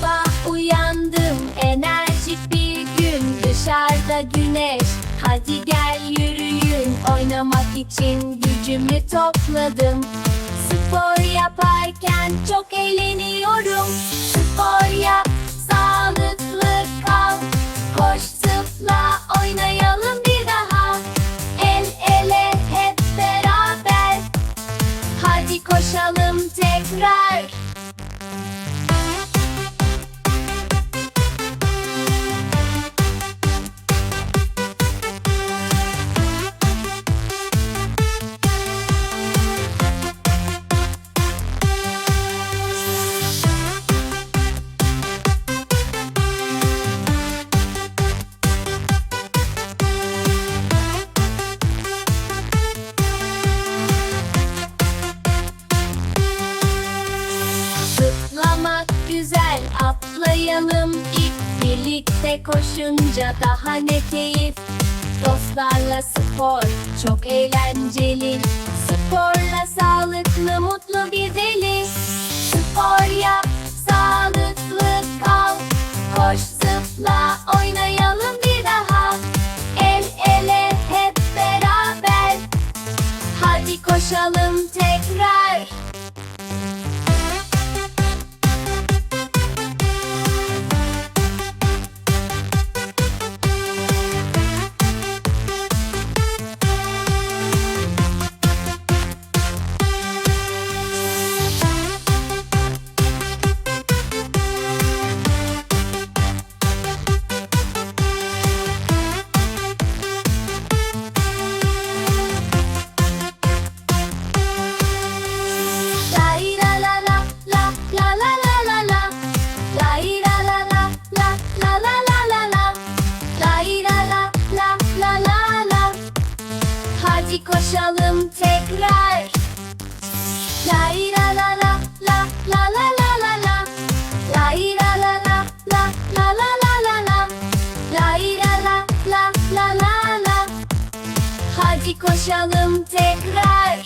sabah uyandım. Enerjik bir gün. Dışarıda güneş. Hadi gel yürüyün. Oynamak için gücümü topladım. Spor yaparken çok eğleniyorum. Spor yap sağlıklı kal. Koş zıpla oynayalım bir daha. El ele hep beraber. Hadi koşalım tekrar Birlikte koşunca daha ne keyif. Dostlarla spor çok eğlenceli. Sporla sağlıklı mutlu bir deli. Spor yap sağlıklı kal. Koş zıpla oynayalım bir daha. El ele hep beraber. Hadi koşalım tekrar Hadi koşalım tekrar.